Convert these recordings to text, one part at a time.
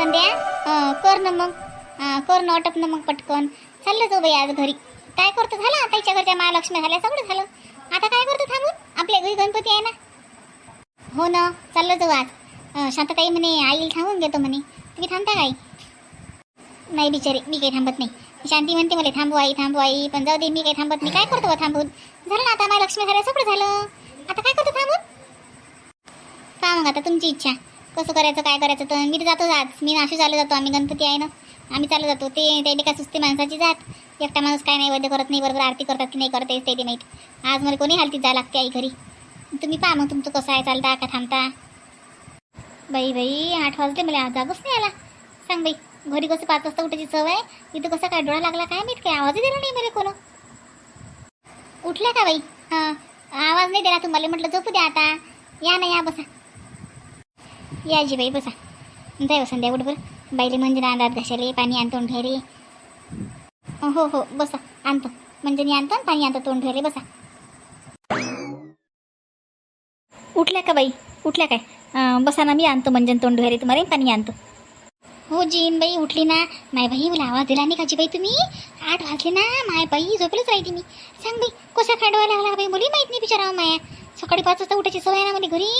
संध्या? कर ना मग. कर ना अटप ना मग पटकन. चाललं जाऊ बाई आज घरी. काय करतो झालं? आताच्या घरच्या महालक्ष्मी झाल्या सगळं झालं. आता काय करतो थांबून? आपल्या घरी गणपती आहे ना. हो ना चाललं जाऊ आज. शांतताई म्हणे आईल थांबून घेतो म्हणे. तुम्ही थांबता काय? नाही बिचारी मी काही थांबत नाही. शांती म्हणते मला थांबू आई थांबू आई पण जाऊ दे मी काही थांबत नाही. काय करतो बा थांबून? झालं ना आता महालक्ष्मी झाल्या सगळं झालं. आता काय करतो थांबून? का मग आता तुमची इच्छा. कसं करायचं काय करायचं तर मी तर जातो आज. मी नाशिक चालू जातो आम्ही गणपती आहे ना. आम्ही चालू जातो. ते त्याने काय सुस्ती माणसाची जात. एकटा माणूस काय नाही वैद्य करत नाही बरोबर आरती करतात की नाही करत ते ते माहीत. आज मला कोणी हालतीत जायला लागते आई घरी. तुम्ही पहा मग तुमचं कसं आहे चालता का थांबता? बाई बाई आठ वाजले मला आज. जागोच नाही आला. सांग बाई घरी कसं पाच वाजता उठायची सवय इथं कसा काय डोळा लागला काय माहीत काय आवाजही दिला नाही मला कोण. उठल्या का बाई? हां आवाज नाही दिला तुम्हाला. म्हटलं झोपू द्या आता. या ना या बसा. या जी बाई बसा. जाय हो संध्या उठभर बाईले म्हणजे अंदाज घशाले पाणी आणतो आणि हो हो बसा. आणतो. म्हणजे मी आणतो पाणी आणतो तोंड ठेवले बसा. उठल्या का बाई? उठल्या काय? बसा ना मी आणतो म्हणजे तोंड धुवायला तुम्हाला पाणी आणतो. हो जीन बाई उठली ना. माय बाई मला आवाज दिला नाही काजी बाई तुम्ही? आठ वाजले ना. माय बाई झोपलीच राहिली मी. सांग बाई कसा खाडवा लागला बाई मुली? माहीत नाही बिचारा माया. सकाळी पाच वाजता उठायची सवय ना मला घरी?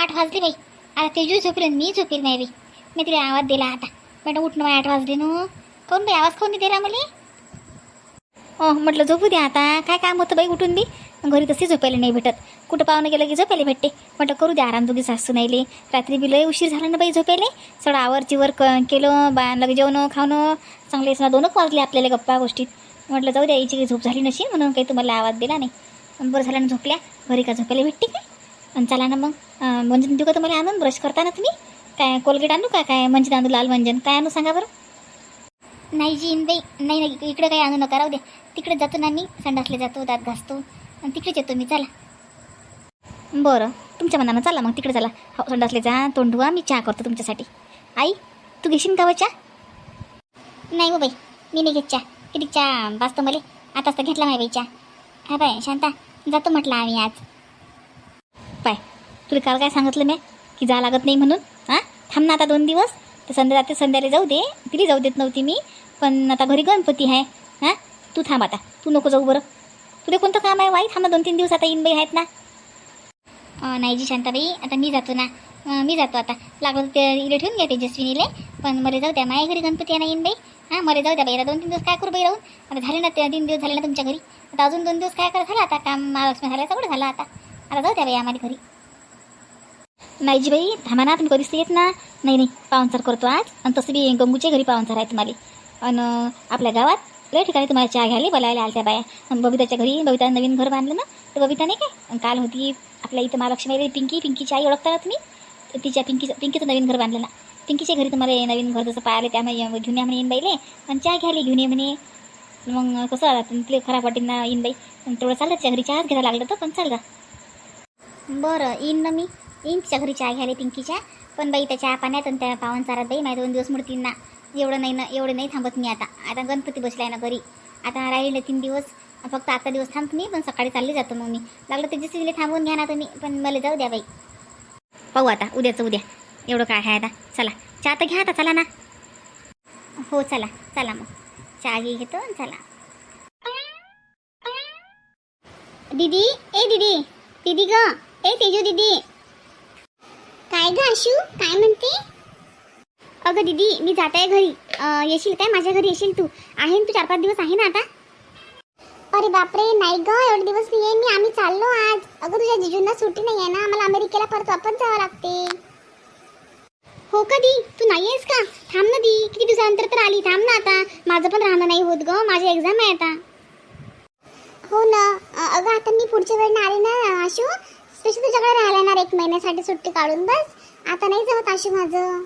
आठ वाजली बाई. आता तेजू झोपेल मी झोपेल नाही बाई मी तिला आवाज दिला आता. मॅडम उठणं आठ वाजले नो. कोण बाई आवाज कोण नाही दिला मला हो म्हटलं झोपू द्या आता. काय काम होतं बाई उठून बी? घरी तशी झोपायला नाही भेटत. कुठं पाहुणं गेलं की झोपायला भेटते. म्हटलं करू द्या आराम दोघी सासू नाहीले रात्री बी लय उशीर झाला ना बाई झोपायले. सगळं आवर चिवर क केलं बा लगे जेवणं खावणं. चांगले सगळं दोनच वाजले आपल्याला गप्पा गोष्टीत. म्हटलं जाऊ द्या याची काही झोप झाली नशी म्हणून काही तुम्हाला आवाज दिला नाही. पण बरं झालं ना झोपल्या. घरी का झोपायला भेटते काय? आणि चला ना मग. मंजन देऊ का तुम्हाला आणून? ब्रश करता ना तुम्ही? काय कोलगेट आणू का? काय मंजन आणू लाल मंजन? काय आणू सांगा बरं? नाही जीन बाई नाही नाही इकडे काही आणू नका. राहू दे. तिकडे जातो ना मी. संडासले जातो दात घासतो. आणि तिकडेच येतो मी. चला. बरं. तुमच्या मनानं चला मग तिकडे चला. हो संडासले जा तोंड धुवा मी चहा करतो तुमच्यासाठी. आई तू घेशील का बा चहा? नाही हो बाई. मी नाही घेत चहा. किती चहा? वाचतो मला. आताच तर घेतला माय बाई चहा. हा बाय शांता. जातो म्हटलं आम्ही आज. तुला काल काय सांगितलं मी? की जा लागत नाही म्हणून? हां? थांब ना आता दोन दिवस. तर संध्या रात्री संध्याला जाऊ दे. तिला जाऊ देत नव्हती मी. पण आता घरी गणपती आहे. हां? तू थांब आता. तू नको जाऊ बरं. तुला कोणतं काम आहे वाई थांब ना दोन तीन दिवस आता इनबाई आहेत ना. नाही जी शांताबाई आता मी जातो ना. मी जातो आता. लागलं ते इकडे ठेवून घ्या तेजस्विनीले पण मला जाऊ द्या माझ्या घरी गणपती आहे ना येईन बाई. हां मला जाऊ द्या बाई. आता दोन तीन दिवस काय करू बाई राहून? आता झाले ना ते तीन दिवस झाले ना तुमच्या घरी. आता अजून दोन दिवस काय करा झालं आता? काम महालक्ष्मी झालं सगळं झालं आता? आता जाऊ द्या बाई आम्हाला घरी. नाही जी बाई थांबा ना तुम्ही कधीच येत ना. नाही नाही पाहुणचार करतो आज. आणि तसं बी गंगूच्या घरी पाहुणचार आहे तुम्हाला. आणि आपल्या गावात लय ठिकाणी तुम्हाला चहा घ्यायला बोलायला आल्या त्या बाया. आणि बबिताच्या घरी बबिता नवीन घर बांधलं ना तर बबिता नाही काय आणि काल होती आपल्या इथं महालक्ष्मी पिंकी पिंकीची आई ओळखता ना तुम्ही? तिच्या पिंकीचं पिंकीचं नवीन घर बांधलं ना. पिंकीच्या घरी तुम्हाला नवीन घर जसं पाहिलं त्यामुळे घेऊन या म्हणे येईन बाईले. आणि चहा घ्यायला घेऊन ये म्हणे. मग कसं आला तिला खराब वाटेल ना येईन बाई. आणि तेवढं चाललं त्या घरी चहाच घ्यायला लागलं तर पण चाल बरं येईन ना मी. पिंकीच्या घरी चहा घ्यायला पिंकीच्या. पण बाई त्या चहा पाण्यात आणि त्या पावन चारात बाई माझ्या दोन दिवस मुडतील ना एवढं नाही ना एवढं नाही थांबत मी आता. आता गणपती बसलाय ना घरी. आता राहिले तीन दिवस. फक्त आता दिवस थांबत मी पण सकाळी चालली जातो मग मी लागलं तर जसे थांबवून घ्या ना तुम्ही पण मला जाऊ द्या बाई. पाहू आता उद्याचं उद्या. एवढं काय आहे आता? चला. चहा तर घ्या आता चला ना. हो चला. चला मग. चहा घे घेतो आणि चला. दीदी ए दीदी. दीदी ग. ए तेजू दीदी. काय ग आशू? काय म्हणते? अगं दीदी मी जात आहे घरी. अं, येशील काय? माझ्या घरी येशील तू. आहे ना तू? चार पाच दिवस आहे ना आता? अरे बापरे नाही ग. एवढे दिवस नाही आहे. मी आम्ही चाललो आज. अगं तुझ्या जिजूंना सुट्टी नाही आहे ना? आम्हाला अमेरिकेला परत वापस जावं लागते. हो कधी तू नाही आहेस का? थांब ना दी. किती दिवसानंतर तर आली. थांब ना आता. माझं पण राहणं नाही होत ग. माझी एक्झाम आहे आता. हो ना. अ- अगं आता मी पुढच्या वेळेला आले ना आशू? स्पेशल तुझ्याकडे राहायला येणार एक महिन्यासाठी सुट्टी काढून बस. आता नाही जमत आशू माझं.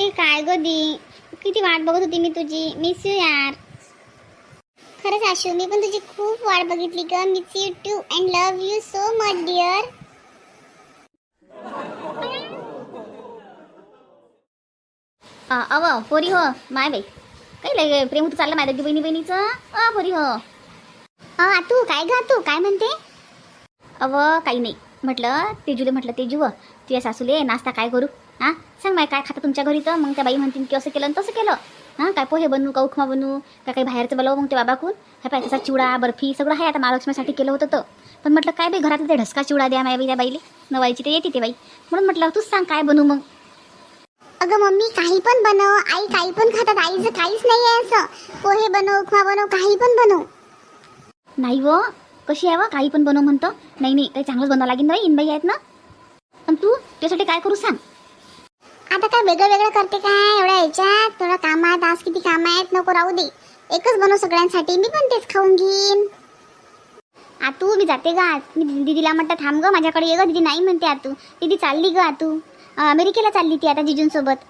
ए काय ग दी? किती वाट बघत होती मी तुझी. मिस यू यार. खरंच आशू मी पण तुझी खूप वाट बघितली ग. Miss you too and love you so much dear अव पोरी हो माय बाई. काही लय प्रेम होतं चाललं माझ्या बहिणी बहिणीचं अ पोरी हो. अ तू काय ग तू काय म्हणते? अव काही नाही. म्हटलं तेजूले म्हटलं तेजू व तुझ्या सासूले नाश्ता काय करू? हां? सांग माय काय खाता तुमच्या घरी तर? मग त्या बाई म्हणतील की असं केलं आणि तसं केलं. हां? काय पोहे बनवू का उपमा बनवू? का काही बाहेरचं बोलावं मग ते बाबाकून? ह्या पाय त्याचा चिवडा बर्फी सगळं आहे आता महालक्ष्मीसाठी केलं होतं तर. पण म्हटलं काय बाई घरात ते ढसका चिवडा द्या माय बाई त्या बाईले. नवायची ते येते ते बाई. म्हणून म्हटलं तूच सांग काय बनवू मग? अगं मम्मी काही पण बनव. आई काही पण खातात. आईचं काहीच नाही आहे असं. पोहे बनव उपमा बनव काही पण बनव. नाही व कशी आहे व? काही पण बनव म्हणतो. नाही नाही काही चांगलंच बनवावं लागेल. ना बाई इनबाई आहेत ना. पण तू त्यासाठी काय करू सांग? आता काय वेगळं वेगळं करते काय? एवढ्या ह्याच्यात थोडं काम आहेत आज किती काम आहेत नको राहू दे. एकच बनव सगळ्यांसाठी. मी पण तेच खाऊन घेईन. आतू मी जाते गा मी दीदीला म्हटलं थांब ग माझ्याकडे ये ग. दीदी नाही म्हणते आतू दीदी चालली ग आतू अमेरिकेला चालली ती आता जिजूंसोबत.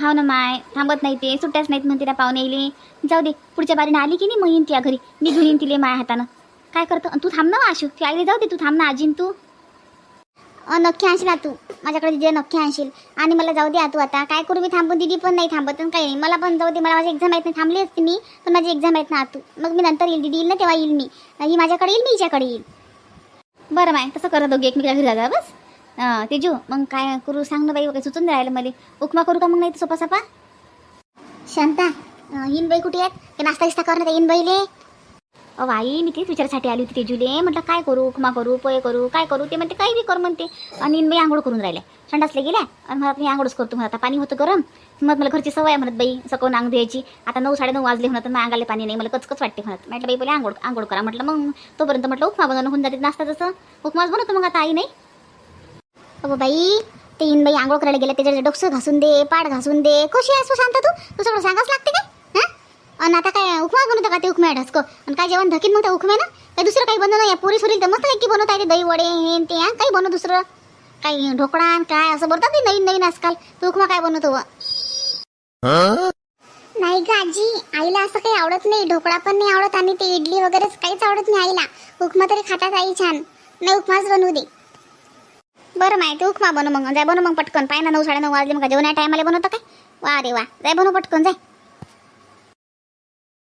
हाव ना माय. थांबत नाही ते. सुट्ट्याच नाहीत म्हणते त्या पाहुणे येईल जाऊ दे. पुढच्या बारीनं आली की नाही मग येईन त्या घरी. मी घेऊन येईन तिले माया हातानं. काय करतो? तू थांब ना आशू. ती आईले जाऊ दे तू थांब ना आजीन तू. नक्की आणशील तू. माझ्याकडे दीदी नक्की आणशील. आणि मला जाऊ दे तू आता. काय करू मी थांबून? दीदी पण नाही थांबत आणि काही नाही. मला पण जाऊ दे. मला माझी एक्झाम आहेत नाही थांबली असते मी पण माझी एक्झाम आहेत ना तू मग मी नंतर येईल. दीदी येईल ना तेव्हा येईल मी. ही माझ्याकडे येईल मी हिच्याकडे येईल. बरं माय तसं करा दोघे एकमेकाला घरी जागा बस? तेजू मग काय करू सांग ना बाई. काही सुचून राहिलं मला. उपमा करू का मग नाही तर सोपा सपा शांता हिन बाई कुठे आहेत? ते नाश्ता बिस्ता करणार हिनबाईले अहो आई मी तेच विचारासाठी आली होती तेजूले. म्हटलं काय करू? उपमा करू? पोहे करू? काय करू? ते म्हणते काही बी कर म्हणते. आणि मी आंघोळ करून राहिल्या संडासले गेल्या आणि म्हणत मी आंघोळच करतो. म्हणत आता पाणी होतं गरम. मग मला घरची सवय आहे म्हणत बाई सकवून आंग द्यायची आता नऊ साडेनऊ वाजले म्हणत मग अंगाला पाणी नाही. मला कचकच वाटते म्हणत. म्हटलं बाई पहिले आंघोळ आंघोळ करा. म्हटलं मग तोपर्यंत म्हटलं उपमा बनवणं होऊन जाते नाश्ता जसं. उपमाच बनवतो मग आता आई नाही? अगो बाई ते बाई आंघोळ करायला गेल्या त्याच्या डोकसं घासून दे पाठ घासून दे. कशी आहेस तू शांत तू? तू सगळं सांगाच लागते काय? आणि आता काय उपमा बनवतो का ते उपमा ढसको? आणि काय जेवण धकीन मग त्या उपम्यानं? काय दुसरं काही बनवलं या पुरी सुरी तर मस्त की बनवता येते. दही वडे हे न ते हां? काही बनव दुसरं. काही ढोकळा आणि काय असं बोलतात ते नवीन नवीन आजकाल. तू उपमा काय बनवतो नाही का आजी आईला असं काही आवडत नाही. ढोकळा पण नाही आवडत आणि ते इडली वगैरेच काहीच आवडत नाही आईला. उपमा तरी खातात आई छान. नाही उपमाच बनवू दे. बरं माहिती उपमा बनव मग. जाय बनव मग पटकन. पाय ना नऊ साडे नऊ वाजले. मग जेवण टायमाला बनवतं काय? वा रे वा जाय बनव पटकन जाय.